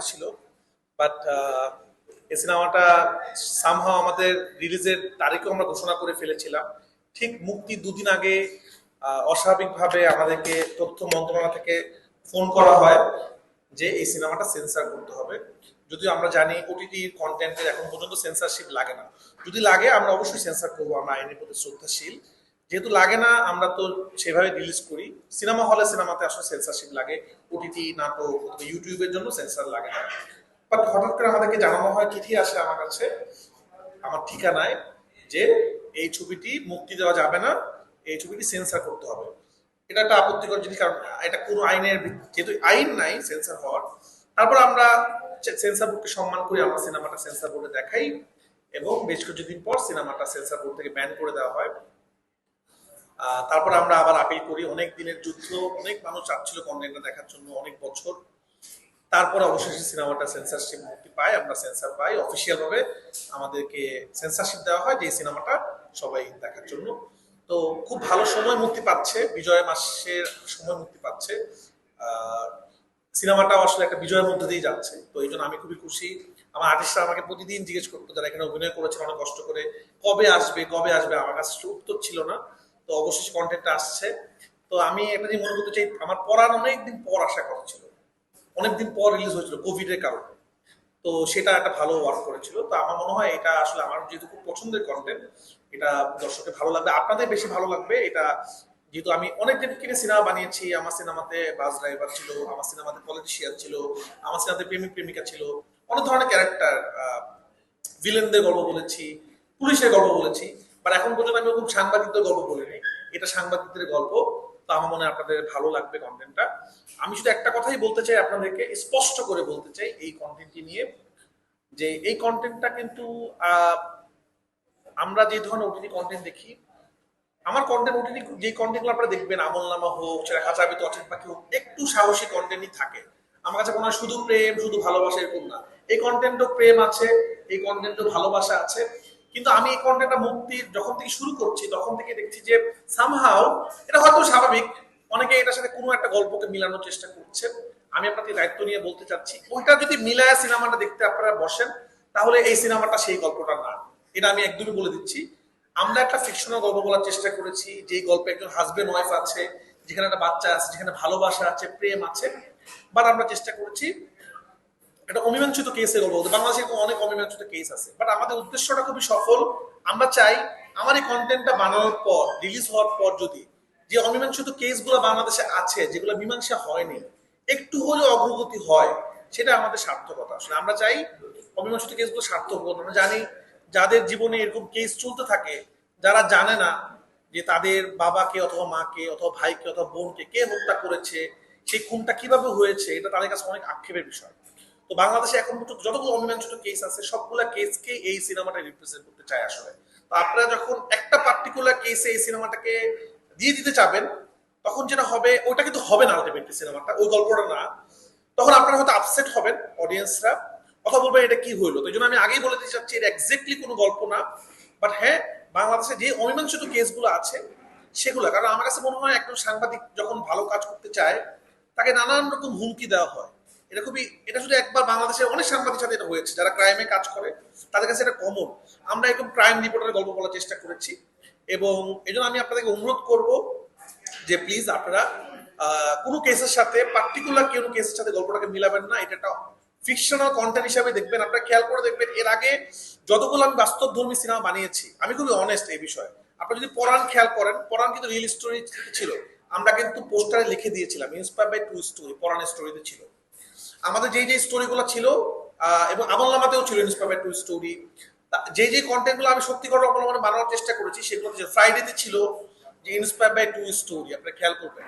কথা ছিল বাট এই সিনেমাটা সামহাও আমাদের রিলিজের তারিখও আমরা ঘোষণা করে ফেলেছিলাম। ঠিক মুক্তি দুদিন আগে অস্বাভাবিকভাবে আমাদেরকে তথ্য মন্ত্রণালয় থেকে ফোন করা হয় যে এই সিনেমাটা সেন্সার করতে হবে। যদিও আমরা জানি ওটিটি কন্টেন্টের এখন পর্যন্ত সেন্সারশিপ লাগে না। যদি লাগে, আমরা অবশ্যই সেন্সার করব। আমরা আইনের প্রতি শ্রদ্ধাশীল। যেহেতু লাগে না, আমরা তো সেভাবে রিলিজ করি। সিনেমা হলে সিনেমাতে আসলে সেন্সারশিপ লাগে। ওটিটি নাটক, অথবা ইউটিউবের জন্য সেন্সার লাগে না। বাট হঠাৎ করে আমাদেরকে জানানো হয়, চিঠি আসে আমার কাছে। আমার ঠিকানায় যে এই ছবিটি মুক্তি দেওয়া যাবে না, এই ছবিটি সেন্সার করতে হবে। এটা একটা আপত্তিকর জিনিস, কারণ এটা কোনো আইনের যেহেতু আইন নাই সেন্সার হওয়ার, তারপর আমরা সেন্সার বোর্ডকে সম্মান করি আমরা সিনেমাটা সেন্সার বোর্ডে দেখাই এবং বেশ কিছুদিন পর সিনেমাটা সেন্সার বোর্ড থেকে ব্যান করে দেওয়া হয়। তারপর আমরা আবার আপিল করি। অনেক দিনের যুদ্ধ, অনেক মানুষ চাচ্ছিল কন্টেন্টটা দেখার জন্য অনেক বছর। তারপর অবশেষে সিনেমাটা সেন্সারশিপ মুক্তি পায়, আমরা সেন্সার পাই। অফিসিয়াল ভাবে আমাদেরকে সেন্সারশিপ দেওয়া হয় যে সিনেমাটা সবাই দেখার জন্য। তো খুব ভালো সময় মুক্তি পাচ্ছে, বিজয় মাসের সময় মুক্তি পাচ্ছে। সিনেমাটাও আসলে একটা বিজয়ের মধ্যে দিয়ে যাচ্ছে। তো এই জন্য আমি খুবই খুশি। আমার আর্টিস্টরা আমাকে প্রতিদিন জিজ্ঞেস করতো, যারা এখানে অভিনয় করেছে অনেক কষ্ট করে কবে আসবে কবে আসবে? আমার কাছে উত্তর ছিল না। তো অবশেষে কন্টেন্টটা আসছে। তো আমি একটা জিনিস মনে করতে চাই, আমার পড়ার অনেকদিন পর আশা কথা ছিল অনেকদিন পর রিলিজ হয়েছিল কোভিডের কারণে। তো সেটা একটা ভালো ওয়ার্ক করেছিল। তো আমার মনে হয় এটা আসলে আমার যেহেতু খুব পছন্দের কন্টেন্ট এটা দর্শকের ভালো লাগবে। আপনাদের বেশি ভালো লাগবে এটা, যেহেতু আমি অনেক কিনে সিনেমা বানিয়েছি। আমার সিনেমাতে বাস ড্রাইভার ছিল, আমার সিনেমাতে পলিটিশিয়ান ছিল, আমার সিনেমাতে প্রেমিক, প্রেমিকা ছিল। অনেক ধরনের ক্যারেক্টার ভিলেনদের গল্প বলেছি, পুলিশের গল্প বলেছি। বাট এখন পর্যন্ত আমি খুব সাংবাদিকদের গল্প বলিনি এটা সাংবাদিকদের গল্প, তো আমার মনে হয় আপনাদের ভালো লাগবে কন্টেন্টটা আমি শুধু একটা কথাই বলতে চাই আপনাদেরকে, স্পষ্ট করে বলতে চাই এই কন্টেন্টটি নিয়ে, যে এই কন্টেন্টটা কিন্তু আমরা যে ধরনের ওটিটি কন্টেন্ট দেখি, আমার কন্টেন্ট ওটিটি যে কন্টেন্টগুলো আপনারা দেখবেন আমল নামা হোক, সেটা খাঁচাবিত অচিত পাখি হোক, একটু সাহসী কন্টেন্টই থাকে। আমার কাছে মনে হয় শুধু প্রেম, শুধু ভালোবাসা এরকম না। এই কন্টেন্টও প্রেম আছে, এই কন্টেন্টও ভালোবাসা আছে। কিন্তু আমি এই কন্টেন্টটা মুক্তি যখন থেকে শুরু করছি, তখন থেকে দেখছি যে সামহাও এটা হয়তো স্বাভাবিক। অনেকে এটার সাথে কোনো একটা গল্পকে মিলানোর চেষ্টা করছে। আমি আপনাকে দায়িত্ব নিয়ে বলতে চাচ্ছি, ওইটা যদি মিলায় সিনেমাটা দেখতে আপনারা বসেন, তাহলে এই সিনেমাটা সেই গল্পটা না। এটা আমি একদমই বলে দিচ্ছি। আমরা একটা ফিকশনাল গল্প বলার চেষ্টা করেছি যে গল্পে একজন হাজবেন্ড ওয়াইফ আছে, যেখানে একটা বাচ্চা আছে, যেখানে ভালোবাসা আছে, প্রেম আছে। বাট আমরা চেষ্টা করেছি এটা অমীমাংসিত কেসের গল্প বলতে, বাংলাদেশে অনেক অমীমাংসিত কেস আছে। বাট আমাদের উদ্দেশ্যটা খুবই সফল। আমরা চাই আমার এই কন্টেন্টটা বানানোর পর রিলিজ হওয়ার পর যদি যে অমীমাংসিত কেসগুলো বাংলাদেশে আছে, যেগুলো মীমাংসা হয়নি, একটু হলেও অগ্রগতি হয়, সেটা আমাদের সার্থকতা। আসলে আমরা চাই অমীমাংসিত কেসগুলো সার্থক আমরা জানি যাদের জীবনে এরকম কেস চলতে থাকে, যারা জানে না যে তাদের বাবাকে অথবা মাকে অথবা ভাইকে অথবা বোনকে কে হত্যা করেছে, সেই খুনটা কীভাবে হয়েছে, এটা তাদের কাছে অনেক আক্ষেপের বিষয়। তো বাংলাদেশে এখন যতগুলো অমীমাংসিত কেস আছে, সবগুলা কেসকে এই সিনেমাটা রিপ্রেজেন্ট করতে চায় আসলে। তো আপনারা যখন একটা পার্টিকুলার কেসে এই সিনেমাটাকে দিয়ে দিতে চাবেন, তখন যেটা হবে, ওটা কিন্তু হবে না আলটিমেটলি সিনেমাটা, ওই গল্পটা না। তখন আপনারা হয়তো আপসেট হবেন অডিয়েন্সরা কথা বলবেন এটা কি হইল। তো এই জন্য আমি আগেই বলে দিতে চাচ্ছি, এটা এক্স্যাক্টলি কোনো গল্প না। বাট হ্যাঁ বাংলাদেশে যে অমীমাংসিত কেসগুলো আছে, সেগুলো, কারণ আমার কাছে মনে হয় একজন সাংবাদিক যখন ভালো কাজ করতে চায়, তাকে নানান রকম হুমকি দেওয়া হয়। এটা খুবই, এটা শুধু একবার বাংলাদেশের অনেক সাংবাদিক সাথে এটা হয়েছে, যারা ক্রাইমে কাজ করে, তাদের কাছে এটা কমন আমরা এরকম ক্রাইম রিপোর্টারের গল্প বলার চেষ্টা করেছি এবং এই আমি আপনাদেরকে অনুরোধ করব যে প্লিজ আপনারা কোনো কেসের সাথে পার্টিকুলার কোনো কেসের সাথে গল্পটাকে মিলাবেন না, এটা একটা ফিকশনাল কন্টেন্ট হিসাবে দেখবেন, আপনারা খেয়াল করে দেখবেন, এর আগে যতগুলো আমি বাস্তব ধর্মী সিনেমা বানিয়েছি, আমি খুবই অনেস্ট এই বিষয়ে। আপনি যদি পরাণ খেয়াল করেন, পরাণ কিন্তু রিয়েল স্টোরি ছিল, আমরা কিন্তু পোস্টারে লিখে দিয়েছিলাম ইন্সপায়ার বাই টু স্টোরি পরাণের স্টোরিতে ছিল। আমাদের যেই যে স্টোরিগুলো ছিল এবং আমল নামাতেও ছিল ইন্সপায়ার টু স্টোরি যে যে কন্টেন্টগুলো আমি সত্যি করে অবলম্বনে বানানোর চেষ্টা করেছি, সেগুলো ফ্রাইডেতে ছিল যে ইন্সপায়ার বাই টু স্টোরি আপনার খেয়াল করবেন।